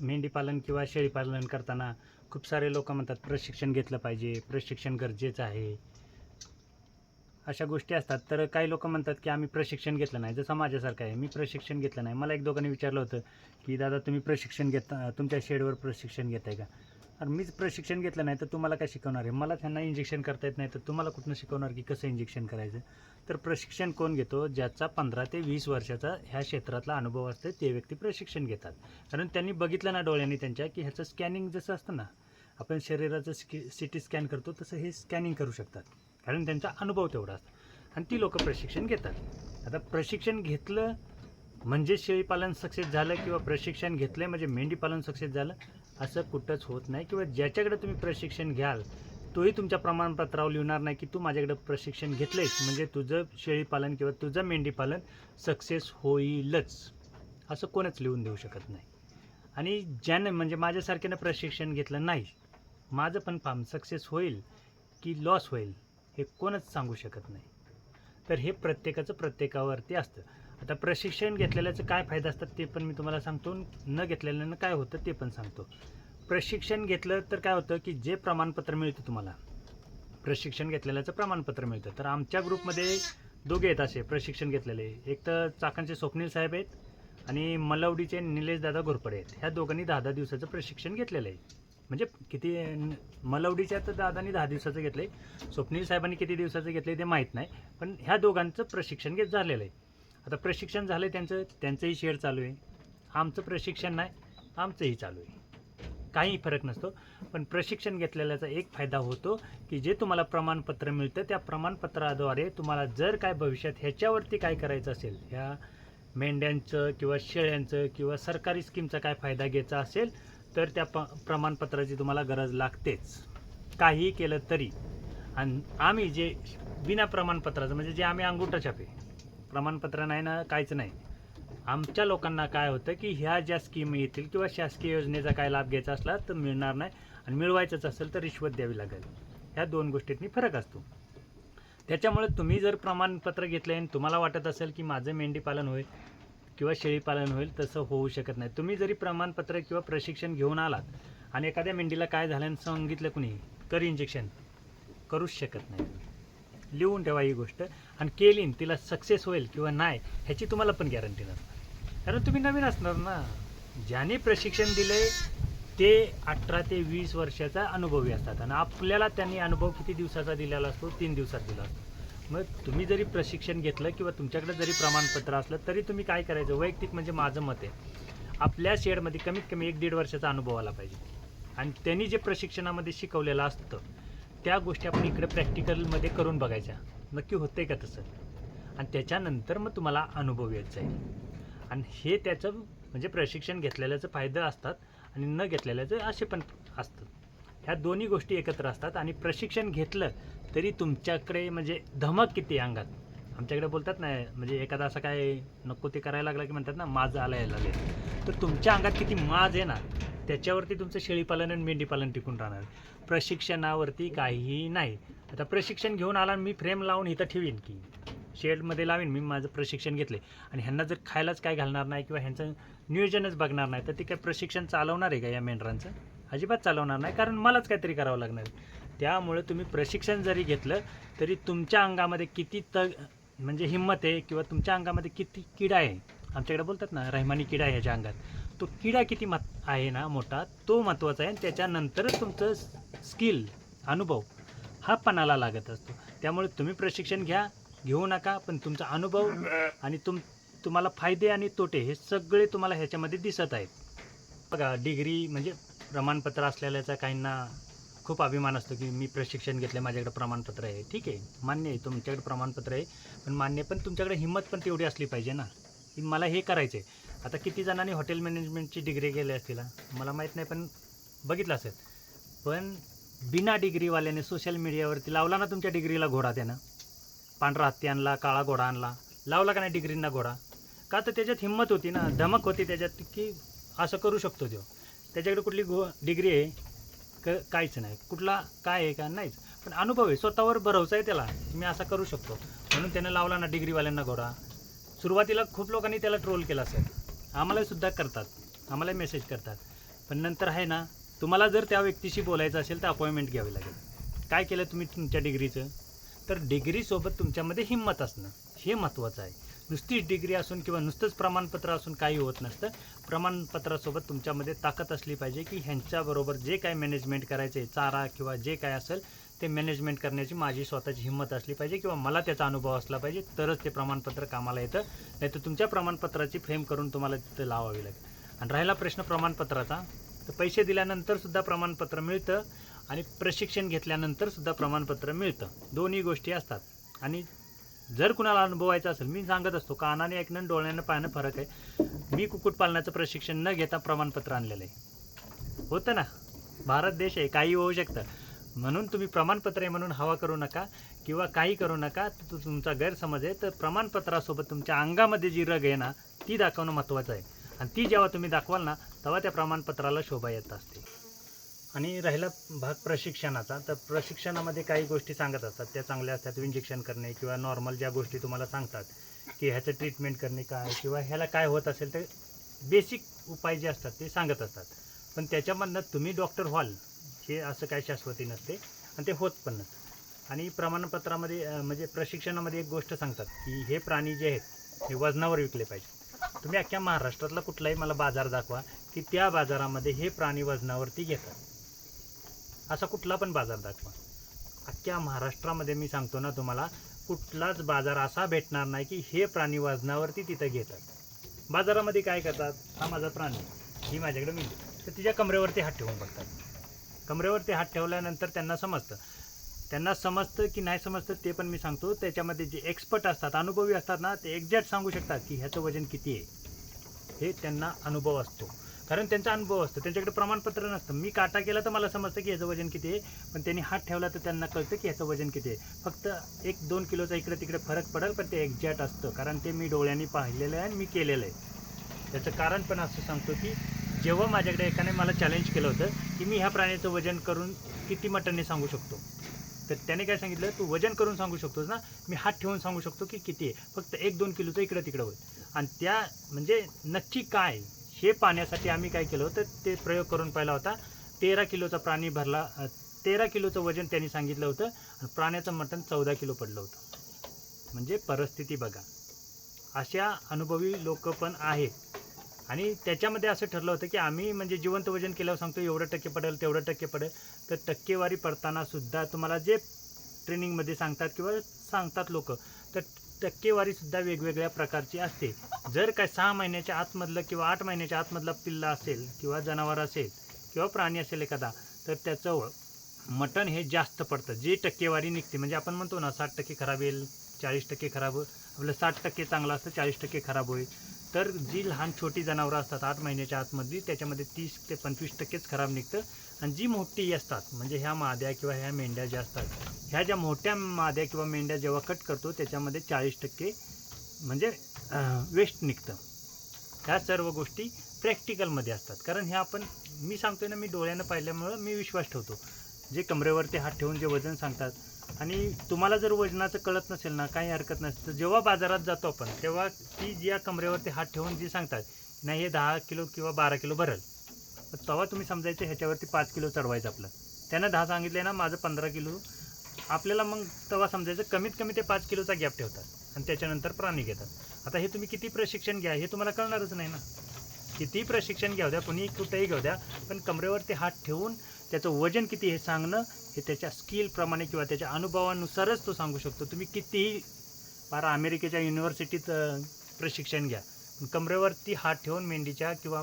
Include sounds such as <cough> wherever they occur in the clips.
मेंढीपालन किंवा शेळीपालन करताना खूप सारे लोक म्हणतात प्रशिक्षण घेतलं पाहिजे प्रशिक्षण गरजेचं आहे. अशा गोष्टी असतात. तर काही लोक म्हणतात की आम्ही प्रशिक्षण घेतलं नाही. जसं माझ्यासारखं आहे. मी प्रशिक्षण घेतलं नाही. मला एक दोघांनी विचारलं होतं की दादा तुम्ही प्रशिक्षण घेता तुमच्या शेडवर प्रशिक्षण घेत आहे का? अरे मीच प्रशिक्षण घेतलं नाही तर तुम्हाला काय शिकवणार आहे? मला त्यांना इंजेक्शन करता येत नाही तर तुम्हाला कुठनं शिकवणार की कसं इंजेक्शन करायचं? तर प्रशिक्षण कोण घेतो? ज्याचा पंधरा ते वीस वर्षाचा ह्या क्षेत्रातला अनुभव असतो ते व्यक्ती प्रशिक्षण घेतात. कारण त्यांनी बघितलं ना डोळ्यांनी त्यांच्या की ह्याचं स्कॅनिंग जसं असतं ना आपण शरीराचं स्कि सी टी स्कॅन करतो तसं हे स्कॅनिंग करू शकतात. कारण त्यांचा अनुभव तेवढा असतो. आणि ती लोकं प्रशिक्षण घेतात. आता प्रशिक्षण घेतलं म्हणजे शेळीपालन सक्सेस झालं किंवा प्रशिक्षण घेतलं म्हणजे मेंढीपालन सक्सेस झालं असं कुठंच होत नाही किंवा ज्याच्याकडे तुम्ही प्रशिक्षण घ्याल तोही तुमच्या प्रमाणपत्रावर लिहिणार नाही की तू माझ्याकडे प्रशिक्षण घेतलेस म्हणजे तुझं शेळीपालन किंवा तुझं मेंढीपालन सक्सेस होईलच. असं कोणच लिहून देऊ शकत नाही. आणि ज्यानं म्हणजे माझ्यासारख्यानं प्रशिक्षण घेतलं नाही माझं पण फार्म सक्सेस होईल की लॉस होईल हे कोणच सांगू शकत नाही. तर हे प्रत्येकाचं प्रत्येकावरती असतं. आता प्रशिक्षण घेतलेल्याचं काय फायदा असतात ते पण मी तुम्हाला सांगतो न घेतलेल्यानं काय होतं ते पण सांगतो. प्रशिक्षण घेतलं तर काय होतं की जे प्रमाणपत्र मिळतं तुम्हाला प्रशिक्षण घेतलेल्याचं प्रमाणपत्र मिळतं. तर आमच्या ग्रुपमध्ये दोघे आहेत असे प्रशिक्षण घेतलेले. एक तर चाकणचे स्वप्नील साहेब आहेत आणि मलवडीचे निलेश दादा घोरपडे आहेत. ह्या दोघांनी दहा दहा दिवसाचं प्रशिक्षण घेतलेलं आहे. म्हणजे किती मलवडीच्या तर दादानी दहा दिवसाचं घेतलं आहे स्वप्नील साहेबांनी किती दिवसाचं घेतलं आहे ते माहीत नाही. पण ह्या दोघांचं प्रशिक्षण घेत झालेलं आहे. आता प्रशिक्षण झालं त्यांचं त्यांचंही शेअर चालू आहे. आमचं प्रशिक्षण नाही आमचंही चालू आहे. काही फरक नसतो. पण प्रशिक्षण घेतलेल्याचा एक फायदा होतो की जे तुम्हाला प्रमाणपत्र मिळतं त्या प्रमाणपत्राद्वारे तुम्हाला जर काय भविष्यात ह्याच्यावरती काय करायचं असेल ह्या मेंढ्यांचं किंवा शेळ्यांचं किंवा सरकारी स्कीमचा काय फायदा घ्यायचा असेल तर त्या प प्रमाणपत्राची तुम्हाला गरज लागतेच. काहीही केलं तरी. आणि आम्ही जे बिना प्रमाणपत्राचं म्हणजे जे आम्ही अंगुठा छापे प्रमाणपत्र नाही ना काहीच नाही. आमच्या लोकांना काय होतं की ह्या ज्या स्कीम येतील किंवा शासकीय योजनेचा काय लाभ घ्यायचा असला तर मिळणार नाही आणि मिळवायचंच असेल तर रिश्वत द्यावी लागेल. ह्या दोन गोष्टींनी फरक असतो. त्याच्यामुळे तुम्ही जर प्रमाणपत्र घेतले आणि तुम्हाला वाटत असेल की माझं मेंढीपालन होईल किंवा शेळीपालन होईल तसं होऊ शकत नाही. तुम्ही जरी प्रमाणपत्र किंवा प्रशिक्षण घेऊन आलात आणि एखाद्या मेंढीला काय झालं आणि सांगितलं कुणी कर इंजेक्शन करूच शकत नाही. तुम्ही लिहून ठेवा ही गोष्ट. आणि केली तिला सक्सेस होईल किंवा नाही ह्याची तुम्हाला पण गॅरंटी नसणार. कारण तुम्ही नवीन असणार ना. ज्याने प्रशिक्षण दिले ते अठरा ते वीस वर्षाचा अनुभवी असतात. आणि आपल्याला त्यांनी अनुभव किती दिवसाचा दिलेला असतो? तीन दिवसात दिला असतो. मग तुम्ही जरी प्रशिक्षण घेतलं किंवा तुमच्याकडे जरी प्रमाणपत्र असलं तरी तुम्ही काय करायचं? वैयक्तिक म्हणजे माझं मत आहे. आपल्या शेडमध्ये कमीत कमी एक दीड वर्षाचा अनुभव आला पाहिजे. आणि त्यांनी जे प्रशिक्षणामध्ये शिकवलेलं असतं त्या गोष्टी आपण इकडे प्रॅक्टिकलमध्ये करून बघायच्या. नक्की होतं आहे का तसं? आणि त्याच्यानंतर मग तुम्हाला अनुभव येत जाईल. आणि हे त्याचं म्हणजे प्रशिक्षण घेतलेल्याचं फायदे असतात आणि न घेतलेल्याचं असे पण असतात. ह्या दोन्ही गोष्टी एकत्र असतात आणि प्रशिक्षण घेतलं तरी तुमच्याकडे म्हणजे धमक किती अंगात? आमच्याकडे बोलतात ना म्हणजे एखादा असं काय नको ते करायला लागला की म्हणतात ना माज आला यायला लागले. तर तुमच्या अंगात किती माज आहे ना त्याच्यावरती तुमचं शेळीपालन आणि मेंढीपालन टिकून राहणार. प्रशिक्षणावरती काहीही नाही. आता प्रशिक्षण घेऊन आला आणि मी फ्रेम लावून इथं ठेवीन की शेडमध्ये लावीन मी माझं प्रशिक्षण घेतले आणि ह्यांना जर खायलाच काय घालणार नाही किंवा ह्यांचं नियोजनच बघणार नाही तर ते काय प्रशिक्षण चालवणार आहे का या मेंढरांचं? अजिबात चालवणार नाही कारण मलाच काहीतरी करावं लागणार त्यामुळे तुम्ही प्रशिक्षण जरी घेतलं तरी तुमच्या अंगामध्ये किती तग म्हणजे हिंमत आहे किंवा तुमच्या अंगामध्ये किती किडा आहे? आमच्याकडे बोलतात ना रहमानी किडा आहे ह्याच्या अंगात. तो किडा किती मत आहे ना मोठा तो महत्त्वाचा आहे आणि त्याच्यानंतरच तुमचं स्किल अनुभव हा पणाला लागत असतो. त्यामुळे तुम्ही प्रशिक्षण घ्या घेऊ नका पण तुमचा अनुभव आणि तुम तुम्हाला फायदे आणि तोटे हे सगळे तुम्हाला ह्याच्यामध्ये दिसत आहेत. बघा डिग्री म्हणजे प्रमाणपत्र असलेल्याचा काहींना खूप अभिमान असतो की मी प्रशिक्षण घेतलं माझ्याकडे प्रमाणपत्र आहे. ठीक आहे. मान्य आहे तुमच्याकडे प्रमाणपत्र आहे. पण मान्य पण तुमच्याकडे हिंमत पण तेवढी असली पाहिजे ना. की मला हे करायचं आहे आता किती जणांनी हॉटेल मॅनेजमेंटची डिग्री केली असतील मला माहीत नाही पण बघितलं असेल. पण बिना डिग्रीवाल्याने सोशल मीडियावरती लावला ना तुमच्या डिग्रीला घोडा त्यानं. पांढरा हत्ती आणला काळा घोडा आणला. लावला का नाही डिग्रींना घोडा? का तर त्याच्यात हिंमत होती ना धमक होती त्याच्यात की असं करू शकतो तो. त्याच्याकडे कुठली घो डिग्री आहे? क काहीच नाही. कुठला काय आहे का नाहीच. पण अनुभव आहे. स्वतःवर भरवसा आहे त्याला. मी असा करू शकतो. म्हणून त्यानं लावला ना डिग्रीवाल्यांना घोडा. सुरुवातीला खूप लोकांनी त्याला ट्रोल केला असेल. आम्हालासुद्धा करतात. आम्हाला मेसेज करतात. पण नंतर आहे ना तुम्हाला जर त्या व्यक्तीशी बोलायचं असेल तर अपॉइंटमेंट घ्यावी लागेल. काय केलं तुम्ही तुमच्या डिग्रीचं? तर डिग्रीसोबत तुमच्यामध्ये हिंमत असणं. हे महत्त्वाचं आहे. नुसतीच डिग्री असून किंवा नुसतंच प्रमाणपत्र असून काही होत नसतं. प्रमाणपत्रासोबत तुमच्यामध्ये ताकद असली पाहिजे की ह्यांच्याबरोबर जे काय मॅनेजमेंट करायचे चारा किंवा जे काय असेल ते मॅनेजमेंट करण्याची माझी स्वतःची हिंमत असली पाहिजे किंवा मला त्याचा अनुभव असला पाहिजे तरच ते प्रमाणपत्र कामाला येतं. नाही तर तुमच्या प्रमाणपत्राची फ्रेम करून तुम्हाला तिथं लावावी लागेल. आणि राहिला प्रश्न प्रमाणपत्राचा तर पैसे दिल्यानंतरसुद्धा प्रमाणपत्र मिळतं आणि प्रशिक्षण घेतल्यानंतरसुद्धा प्रमाणपत्र मिळतं. दोन्ही गोष्टी असतात. आणि जर कुणाला अनुभवायचं असेल मी सांगत असतो कानाने ऐकणं डोळ्यानं पाहणं फरक आहे. मी कुक्कुटपालनाचं प्रशिक्षण न घेता प्रमाणपत्र आणलेलं आहे. होतं ना? भारत देश आहे काही होऊ शकतं. म्हणून तुम्ही प्रमाणपत्र आहे म्हणून हवा करू नका किंवा काही करू नका तो तुमचा गैरसमज आहे. तर प्रमाणपत्रासोबत तुमच्या अंगामध्ये जी रग आहे ना ती दाखवणं महत्त्वाचं आहे. आणि ती जेव्हा तुम्ही दाखवाल ना तेव्हा त्या प्रमाणपत्राला शोभा येत असते. आणि राहिला भाग प्रशिक्षणाचा. तर प्रशिक्षणामध्ये काही गोष्टी सांगत असतात. त्या चांगल्या असतात. इंजेक्शन करणे किंवा नॉर्मल ज्या गोष्टी तुम्हाला सांगतात की ह्याचं ट्रीटमेंट करणे काय किंवा ह्याला काय होत असेल तर बेसिक उपाय जे असतात ते सांगत असतात. पण त्याच्यामधनं तुम्ही डॉक्टर व्हाल हे असं काही शाश्वती नसते आणि ते होत पण नसतं आणि प्रमाणपत्रामध्ये म्हणजे प्रशिक्षणामध्ये एक गोष्ट सांगतात की हे प्राणी जे आहेत हे वजनावर विकले पाहिजे. तुम्ही अख्ख्या महाराष्ट्रातला कुठलाही मला बाजार दाखवा की त्या बाजारामध्ये हे प्राणी वजनावरती घेतात. असा कुठला पण बाजार दाखवा. अख्ख्या महाराष्ट्रामध्ये मी सांगतो ना तुम्हाला कुठलाच बाजार असा भेटणार नाही की हे प्राणी वजनावरती तिथं घेतात. बाजारामध्ये काय करतात? हा माझा प्राणी ही माझ्याकडे मिळते तर तिच्या कमरेवरती हात ठेवून बघतात. कमरेवरती हात ठेवल्यानंतर त्यांना समजतं. त्यांना समजतं की नाही समजतं ते पण मी सांगतो. त्याच्यामध्ये जे एक्सपर्ट असतात अनुभवी असतात ना ते एक्झॅक्ट सांगू शकतात की ह्याचं वजन किती आहे. हे त्यांना अनुभव असतो. कारण त्यांचा अनुभव असतो. त्यांच्याकडे प्रमाणपत्र नसतं. मी काटा केला तर मला समजतं की याचं वजन किती आहे. पण त्यांनी हात ठेवला तर त्यांना कळतं की याचं वजन किती आहे. फक्त एक दोन किलोचा इकडे तिकडे फरक पडेल पण ते एक्झॅक्ट असतं. कारण ते मी डोळ्यांनी पाहिलेलं आहे आणि मी केलेलं आहे. त्याचं कारण पण असं सांगतो की जेव्हा माझ्याकडे एकाने मला चॅलेंज केलं होतं की मी ह्या प्राण्याचं वजन करून किती मटनने सांगू शकतो. तर त्याने काय सांगितलं? तू वजन करून सांगू शकतोस ना. मी हात ठेवून सांगू शकतो की किती आहे. फक्त एक दोन किलोचं इकडं तिकडं होईल. आणि त्या म्हणजे नक्की काय? हे पाण्यासाठी आम्ही काय केलं होतं ते प्रयोग करून पाहिला होता. तेरा किलोचा प्राणी भरला तेरा किलोचं वजन त्यांनी सांगितलं होतं. आणि प्राण्याचं मटण चौदा किलो पडलं होतं. म्हणजे परिस्थिती बघा. अशा अनुभवी लोक पण आहेत. आणि त्याच्यामध्ये असं ठरलं होतं की आम्ही म्हणजे जिवंत वजन केल्यावर सांगतो एवढं टक्के पडेल तेवढं टक्के पडेल. तर टक्केवारी पडताना सुद्धा तुम्हाला जे ट्रेनिंगमध्ये सांगतात किंवा सांगतात लोक तर टक्केवारीसुद्धा वेगवेगळ्या प्रकारची असते. जर काय सहा महिन्याच्या आतमधलं किंवा आठ महिन्याच्या आतमधला पिल्ला असेल किंवा जनावर असेल किंवा प्राणी असेल एखादा तर त्याचं मटण हे जास्त पडतं. जी टक्केवारी निघते म्हणजे आपण म्हणतो ना साठ टक्के खराब येईल चाळीस टक्के खराब आपलं साठ टक्के चांगलं असतं चाळीस टक्के खराब होईल. तर जी लहान छोटी जनावरं असतात आठ महिन्याच्या आतमधली त्याच्यामध्ये तीस ते पंचवीस टक्केच खराब निघतं. आणि जी मोठी असतात म्हणजे ह्या माद्या किंवा ह्या मेंढ्या ज्या असतात ह्या ज्या मोठ्या माद्या किंवा मेंढ्या जेव्हा कट करतो त्याच्यामध्ये चाळीस टक्के म्हणजे वेस्ट निघतं. ह्या सर्व गोष्टी प्रॅक्टिकलमध्ये असतात. कारण ह्या आपण मी सांगतोय ना मी डोळ्यानं पाहिल्यामुळं मी विश्वास ठेवतो. जे कमरेवरती हात ठेवून जे वजन सांगतात आणि तुम्हाला जर वजनाचं कळत नसेल ना काही हरकत नसतं जेव्हा बाजारात जातो आपण तेव्हा ती ज्या कमरेवरती हात ठेवून जी सांगतात नाही हे दहा किलो किंवा बारा किलो भरेल. तर तेव्हा तुम्ही समजायचं ह्याच्यावरती पाच किलो चढवायचं आपलं. त्यानं दहा सांगितले ना माझं पंधरा किलो. आपल्याला मग तेव्हा समजायचं कमीत कमी ते पाच किलोचा गॅप ठेवतात आणि त्याच्यानंतर प्राणी घेतात. आता हे तुम्ही किती प्रशिक्षण घ्या हे तुम्हाला कळणारच नाही ना. किती प्रशिक्षण घ्या द्या कुणी कुठेही घेऊ द्या पण कमरेवरती हात ठेवून त्याचं वजन किती हे सांगणं हे त्याच्या स्किलप्रमाणे किंवा त्याच्या अनुभवानुसारच तो सांगू शकतो. तुम्ही कितीही बारा अमेरिकेच्या युनिव्हर्सिटीत प्रशिक्षण घ्या पण कमरेवरती हात ठेवून मेंढीच्या किंवा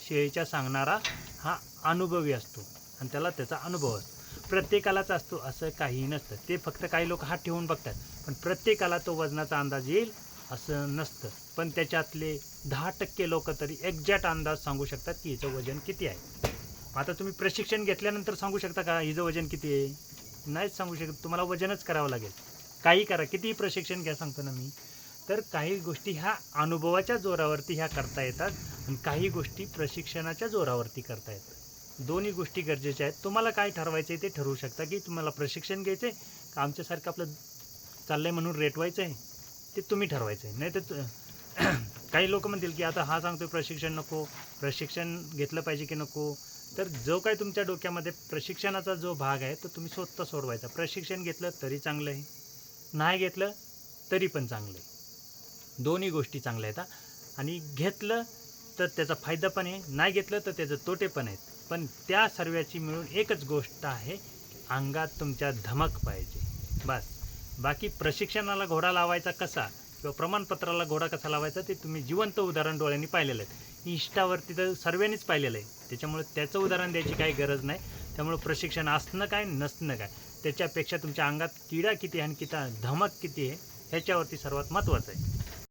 शेळीच्या सांगणारा हा अनुभवी असतो आणि त्याला त्याचा अनुभव असतो. प्रत्येकालाच असतो असं काहीही नसतं. ते फक्त काही लोक हात ठेवून बघतात पण प्रत्येकाला तो वजनाचा अंदाज येईल असं नसतं. पण त्याच्यातले दहा टक्के लोक तरी एक्झॅक्ट अंदाज सांगू शकतात की हिचं वजन किती आहे. आता तुम्ही प्रशिक्षण घेतल्यानंतर सांगू शकता का हिचं वजन किती आहे? नाहीच सांगू शकत. तुम्हाला वजनच करावं लागेल. काही करा. कितीही प्रशिक्षण घ्या सांगतो ना मी. तर काही गोष्टी ह्या अनुभवाच्या जोरावरती ह्या करता येतात आणि काही गोष्टी प्रशिक्षणाच्या जोरावरती करता येतात. दोन्ही गोष्टी गरजेच्या आहेत. तुम्हाला काय ठरवायचं आहे ते ठरवू शकता की तुम्हाला प्रशिक्षण घ्यायचं आहे का आमच्यासारखं आपलं चाललं आहे म्हणून रेटवायचं आहे ते तुम्ही ठरवायचं आहे नाही तर <clears throat> काही लोक म्हणतील की आता हा सांगतोय प्रशिक्षण नको प्रशिक्षण घेतलं पाहिजे की नको. तर जो काही तुमच्या डोक्यामध्ये प्रशिक्षणाचा जो भाग आहे तो तुम्ही स्वतः सोडवायचा. प्रशिक्षण घेतलं तरी चांगलं आहे. नाही घेतलं तरी पण चांगलं आहे. दोन्ही गोष्टी चांगल्या आहेत आणि घेतलं तर त्याचा फायदा पण आहे नाही घेतलं तर त्याचे तोटे पण आहेत. पण त्या सर्वाची मिळून एकच गोष्ट आहे अंगात तुमच्या धमक पाहिजे. बस. बाकी प्रशिक्षणाला घोडा लावायचा कसा किंवा प्रमाणपत्राला घोडा कसा लावायचा ते तुम्ही जिवंत उदाहरण डोळ्यांनी पाहिलेलं आहे. इष्टावरती तर सर्वांनीच पाहिलेलं आहे. त्याच्यामुळे त्याचं उदाहरण द्यायची काही गरज नाही. त्यामुळे प्रशिक्षण असणं काय नसणं काय त्याच्यापेक्षा तुमच्या अंगात किडा किती आहे आणि किती धमक किती आहे ह्याच्यावरती सर्वात महत्त्वाचं आहे.